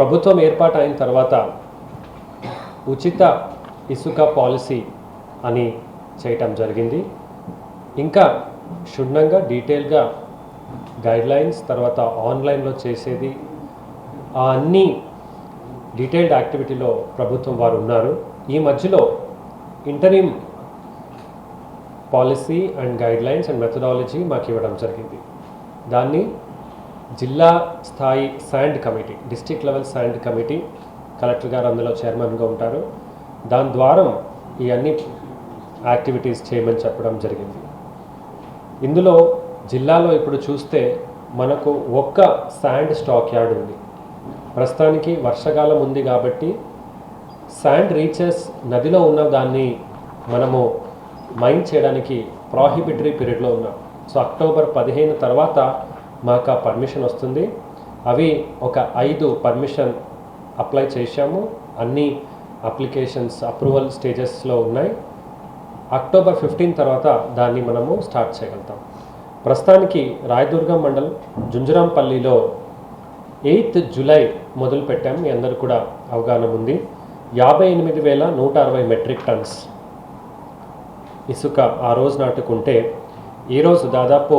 ప్రభుత్వం ఏర్పాటు అయిన తర్వాత ఉచిత ఇసుక పాలసీ అని చేయటం జరిగింది. ఇంకా క్షుణ్ణంగా డీటెయిల్గా గైడ్లైన్స్ తర్వాత ఆన్లైన్లో చేసేది ఆ అన్ని డీటెయిల్డ్ యాక్టివిటీలో ప్రభుత్వం వారు ఉన్నారు. ఈ మధ్యలో interim policy and guidelines and methodology మాకు ఇవ్వడం జరిగింది. దాన్ని జిల్లా స్థాయి sand committee district level sand committee collector గారు అందులో చైర్మన్గా ఉంటారు. దాని ద్వారా ఈ అన్ని యాక్టివిటీస్ చేయమని చెప్పడం జరిగింది. ఇందులో జిల్లాలో ఇప్పుడు చూస్తే మనకు ఒక్క శాండ్ స్టాక్ యార్డ్ ఉంది. ప్రస్తుతానికి వర్షకాలం ఉంది కాబట్టి శాండ్ రీచెస్ నదిలో ఉన్న దాన్ని మనము మైన్ చేయడానికి ప్రాహిబిటరీ పీరియడ్లో ఉన్నాం. సో అక్టోబర్ పదిహేను తర్వాత మాకు ఆ పర్మిషన్ వస్తుంది. అవి ఒక ఐదు పర్మిషన్ అప్లై చేశాము. అన్ని అప్లికేషన్స్ అప్రూవల్ స్టేజెస్లో ఉన్నాయి. అక్టోబర్ ఫిఫ్టీన్ తర్వాత దాన్ని మనము స్టార్ట్ చేయగలుగుతాం. ప్రస్తుతానికి రాయదుర్గం మండలం జుంజరాంపల్లిలో ఎయిత్ జూలై మొదలు పెట్టాం. మీ అందరు కూడా అవగాహన ఉంది. యాభై ఎనిమిది వేల నూట అరవై మెట్రిక్ టన్స్ ఇసుక ఆ రోజు నాటుకుంటే ఈరోజు దాదాపు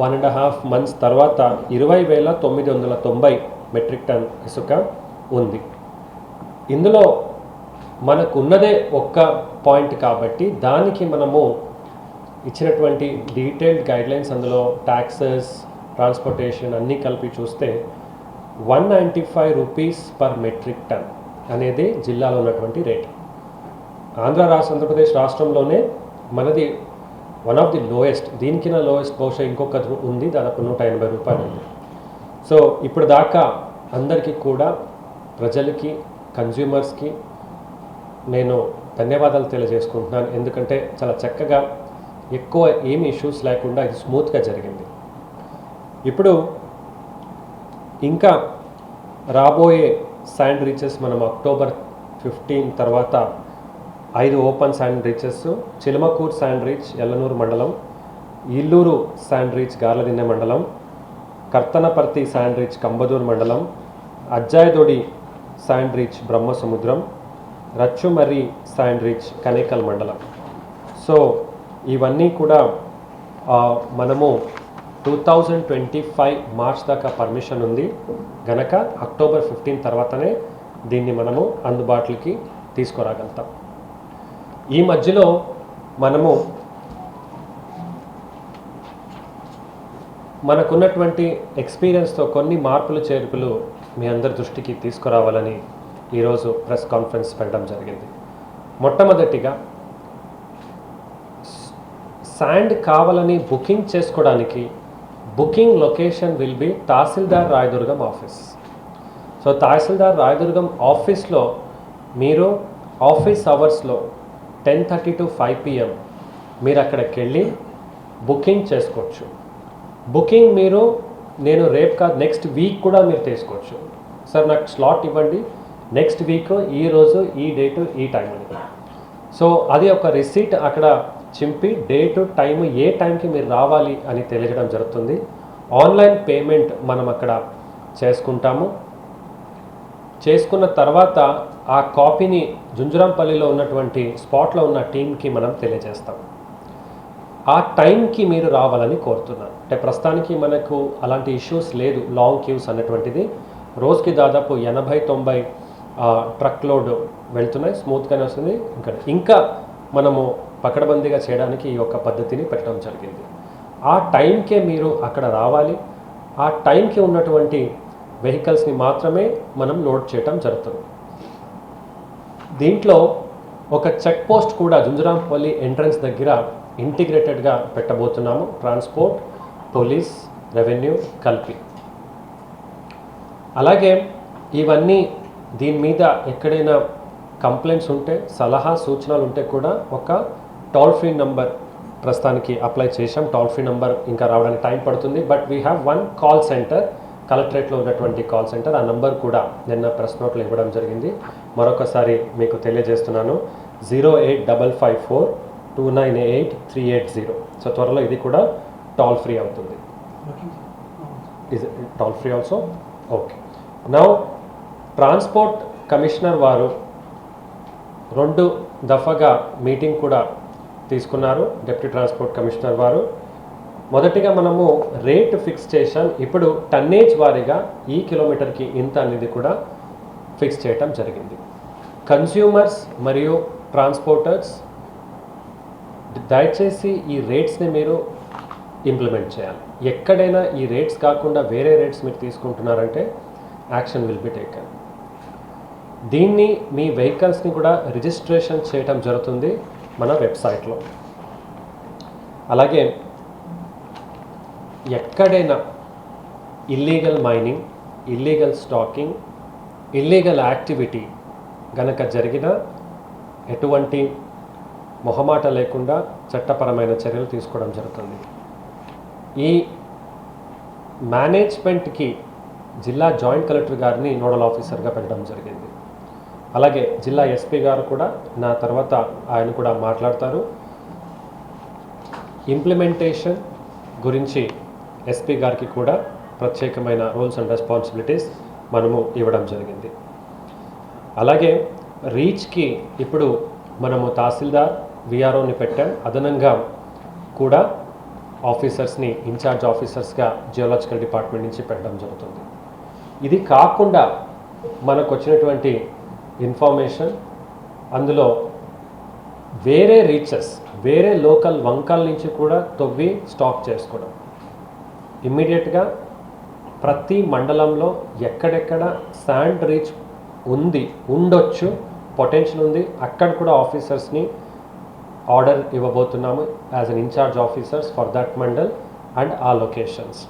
వన్ అండ్ హాఫ్ మంత్స్ తర్వాత ఇరవై వేల తొమ్మిది వందల తొంభై మెట్రిక్ టన్ ఇసుక ఉంది. ఇందులో మనకు ఉన్నదే ఒక్క పాయింట్ కాబట్టి దానికి మనము ఇచ్చినటువంటి డీటెయిల్డ్ గైడ్లైన్స్ అందులో ట్యాక్సెస్ ట్రాన్స్పోర్టేషన్ అన్నీ కలిపి చూస్తే one ninety five rupees per metric ton అనేది జిల్లాలో ఉన్నటువంటి రేట్. ఆంధ్ర రాష్ట్ర ఆంధ్రప్రదేశ్ రాష్ట్రంలోనే మనది వన్ ఆఫ్ ది లోయెస్ట్ దీనికిన లోయెస్ట్ బహుశా ఇంకొక ఉంది దాదాపు నూట ఎనభై రూపాయలు ఉంది. సో ఇప్పుడు దాకా అందరికీ కూడా ప్రజలకి కన్జ్యూమర్స్కి నేను ధన్యవాదాలు తెలియజేసుకుంటున్నాను. ఎందుకంటే చాలా చక్కగా ఎక్కువ ఏమి ఇష్యూస్ లేకుండా ఇది స్మూత్గా జరిగింది. ఇప్పుడు ఇంకా రాబోయే శాండ్ రీచెస్ మనం అక్టోబర్ ఫిఫ్టీన్ తర్వాత ఐదు open sand reaches Chilamakur sand reach Yellanur మండలం ఇల్లూరు శాండ్ రీచ్ గార్లదిన్నె మండలం కర్తనపర్తి శాండ్ రీచ్ కంబదూర్ మండలం Ajjayadodi sand reach Brahmasamudram Rachumarri sand reach Kanekal మండలం. సో ఇవన్నీ కూడా మనము two thousand twenty five March దాకా పర్మిషన్ ఉంది. గనక అక్టోబర్ ఫిఫ్టీన్ తర్వాతనే దీన్ని మనము అందుబాటులోకి తీసుకురాగలుగుతాం. ఈ మధ్యలో మనము మనకున్నటువంటి ఎక్స్పీరియన్స్తో కొన్ని మార్పులు చేర్పులు మీ అందరి దృష్టికి తీసుకురావాలని ఈరోజు ప్రెస్ కాన్ఫరెన్స్ పెట్టడం జరిగింది. మొట్టమొదటిగా శాండ్ కావాలని బుకింగ్ చేసుకోవడానికి booking location will be tahsildar Rayadurgam office. So tahsildar Rayadurgam ఆఫీస్లో మీరు ఆఫీస్ అవర్స్లో ten thirty to five PM మీరు అక్కడికి వెళ్ళి బుకింగ్ చేసుకోవచ్చు. బుకింగ్ మీరు నేను రేపు కాదు నెక్స్ట్ వీక్ కూడా మీరు తీసుకోవచ్చు. సార్ నాకు స్లాట్ ఇవ్వండి. నెక్స్ట్ వీక్ ఈ రోజు ఈ డేటు ఈ టైం అని. సో అది ఒక రిసీట్ అక్కడ చింపి డేటు టైం ఏ టైంకి మీరు రావాలి అని తెలియడం జరుగుతుంది. ఆన్లైన్ పేమెంట్ మనం అక్కడ చేసుకుంటాము. చేసుకున్న తర్వాత ఆ కాపీని జుంజురాంపల్లిలో ఉన్నటువంటి స్పాట్లో ఉన్న టీంకి మనం తెలియజేస్తాం. ఆ టైంకి మీరు రావాలని కోరుతున్నాను. అంటే ప్రస్తుతానికి మనకు అలాంటి ఇష్యూస్ లేదు లాంగ్ క్యూస్ అన్నటువంటిది రోజుకి దాదాపు ఎనభై తొంభై ట్రక్ లోడ్ వెళ్తున్నాయి స్మూత్గానే వస్తుంది. ఇంకా ఇంకా మనము పకడబందీగా చేయడానికి ఈ యొక్క పద్ధతిని పెట్టడం జరిగింది. ఆ టైంకే మీరు అక్కడ రావాలి. ఆ టైంకి ఉన్నటువంటి వెహికల్స్ని మాత్రమే మనం లోడ్ చేయటం జరుగుతుంది. దీంట్లో ఒక చెక్ పోస్ట్ కూడా జుంజురాంపల్లి ఎంట్రన్స్ దగ్గర ఇంటిగ్రేటెడ్గా పెట్టబోతున్నాము. ట్రాన్స్పోర్ట్ పోలీస్ రెవెన్యూ కలిపి. అలాగే ఇవన్నీ దీని మీద ఎక్కడైనా కంప్లైంట్స్ ఉంటే సలహా సూచనలు ఉంటే కూడా ఒక టోల్ ఫ్రీ నంబర్ ప్రస్తుతానికి అప్లై చేశాం. టోల్ ఫ్రీ నంబర్ ఇంకా రావడానికి టైం పడుతుంది. But we have one call centre కలెక్టరేట్లో ఉన్నటువంటి కాల్ సెంటర్ ఆ నంబర్ కూడా నిన్న ప్రెస్ నోట్లో ఇవ్వడం జరిగింది. మరొకసారి మీకు తెలియజేస్తున్నాను. Zero eight double five four two nine eight three eight zero. So త్వరలో ఇది కూడా టోల్ ఫ్రీ అవుతుంది. Is toll free also? Okay. Now transport commissioner వారు రెండు దఫాగా మీటింగ్ కూడా తీసుకున్నారు. డిప్యూటీ ట్రాన్స్పోర్ట్ కమిషనర్ వారు. మొదటిగా మనము రేట్ ఫిక్స్ చేసాం ఇప్పుడు టన్నేజ్ వారీగా ఈ కిలోమీటర్కి ఇంత అనేది కూడా ఫిక్స్ చేయటం జరిగింది. కన్స్యూమర్స్ మరియు ట్రాన్స్పోర్టర్స్ దయచేసి ఈ రేట్స్ని మీరు ఇంప్లిమెంట్ చేయాలి. ఎక్కడైనా ఈ రేట్స్ కాకుండా వేరే రేట్స్ మీరు తీసుకుంటున్నారంటే యాక్షన్ విల్ బి టేకన్ దీన్ని మీ వెహికల్స్ని కూడా రిజిస్ట్రేషన్ చేయటం జరుగుతుంది మన వెబ్సైట్లో అలాగే ఎక్కడైనా illegal mining illegal stocking illegal activity గనక జరిగినా ఎటువంటి మొహమాట లేకుండా చట్టపరమైన చర్యలు తీసుకోవడం జరుగుతుంది. ఈ మేనేజ్మెంట్కి జిల్లా జాయింట్ కలెక్టర్ గారిని నోడల్ ఆఫీసర్గా పెట్టడం జరిగింది. అలాగే జిల్లా ఎస్పీ గారు కూడా నా తర్వాత ఆయన కూడా మాట్లాడతారు. ఇంప్లిమెంటేషన్ గురించి ఎస్పీ గారికి కూడా ప్రత్యేకమైన రూల్స్ అండ్ రెస్పాన్సిబిలిటీస్ మనము ఇవ్వడం జరిగింది. అలాగే రీచ్కి ఇప్పుడు మనము తహసీల్దార్ విఆర్ఓని పెట్టాం. అదనంగా కూడా ఆఫీసర్స్ని ఇన్ఛార్జ్ ఆఫీసర్స్గా జియోలాజికల్ డిపార్ట్మెంట్ నుంచి పెట్టడం జరుగుతుంది. ఇది కాకుండా మనకు వచ్చినటువంటి ఇన్ఫర్మేషన్ అందులో వేరే రీచెస్ వేరే లోకల్ వంకల నుంచి కూడా తొవ్వి స్టాక్ చేసుకోవడం. ఇమ్మీడియట్గా ప్రతి మండలంలో ఎక్కడెక్కడ శాండ్ రీచ్ ఉంది ఉండొచ్చు పొటెన్షియల్ ఉంది అక్కడ కూడా ఆఫీసర్స్ని order ఇవ్వబోతున్నాము as an incharge officers for that mandal and a locations.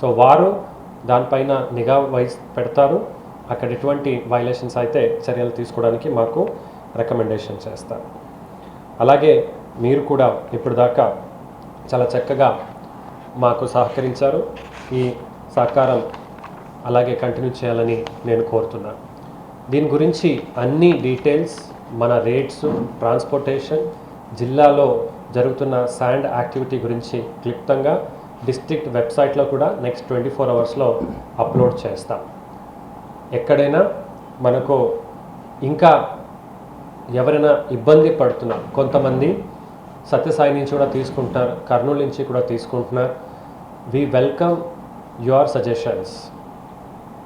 So వారు దానిపైన నిఘా వహిస్ పెడతారు. అక్కడ ఎటువంటి వైలేషన్స్ అయితే చర్యలు తీసుకోవడానికి మాకు రికమెండేషన్ చేస్తారు. అలాగే మీరు కూడా ఇప్పుడు దాకా చాలా చక్కగా మాకు సహకరించారు. ఈ సహకారం అలాగే కంటిన్యూ చేయాలని నేను కోరుతున్నాను దీని గురించి అన్ని డీటెయిల్స్ మన రేట్స్ ట్రాన్స్పోర్టేషన్ జిల్లాలో జరుగుతున్న శాండ్ యాక్టివిటీ గురించి క్లుప్తంగా డిస్ట్రిక్ట్ వెబ్సైట్లో కూడా నెక్స్ట్ ట్వంటీ ఫోర్ అవర్స్లో అప్లోడ్ చేస్తాం. ఎక్కడైనా మనకు ఇంకా ఎవరైనా ఇబ్బంది పడుతున్నారు కొంతమంది సత్యసాయి నుంచి కూడా తీసుకుంటున్నారు కర్నూలు నుంచి కూడా తీసుకుంటున్నారు. వి వెల్కమ్ యువర్ సజెషన్స్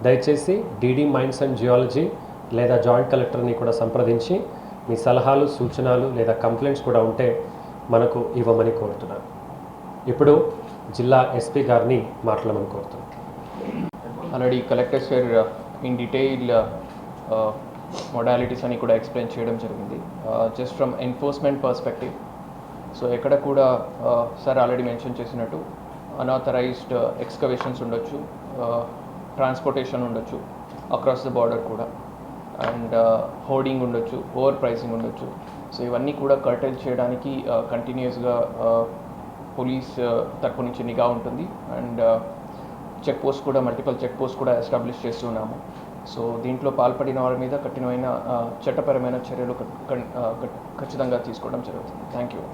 దయచేసి డీడీ మైండ్స్ అండ్ జియాలజీ లేదా జాయింట్ కలెక్టర్ని కూడా సంప్రదించి మీ సలహాలు సూచనలు లేదా కంప్లైంట్స్ కూడా ఉంటే మనకు ఇవ్వమని కోరుతున్నాను ఇప్పుడు జిల్లా ఎస్పీ గారిని మాట్లాడమని కోరుతున్నాను already collector sir in detail modalities అని కూడా ఎక్స్ప్లెయిన్ చేయడం జరిగింది. Just from enforcement perspective so ఎక్కడ కూడా సార్ ఆల్రెడీ మెన్షన్ చేసినట్టు అనాథరైజ్డ్ ఎక్స్కవేషన్స్ ఉండొచ్చు ట్రాన్స్పోర్టేషన్ ఉండొచ్చు అక్రాస్ ద బార్డర్ కూడా. అండ్ హోర్డింగ్ ఉండొచ్చు ఓవర్ ప్రైసింగ్ ఉండొచ్చు. సో ఇవన్నీ కూడా కర్టైల్ చేయడానికి కంటిన్యూస్గా పోలీస్ తరపు నుంచి నిఘా ఉంటుంది. అండ్ చెక్ పోస్ట్ కూడా మల్టిపల్ చెక్ పోస్ట్ కూడా ఎస్టాబ్లిష్ చేస్తున్నాము సో దీంట్లో పాల్పడిన వారి మీద కఠినమైన చట్టపరమైన చర్యలు ఖచ్చితంగా తీసుకోవడం జరుగుతుంది. Thank you.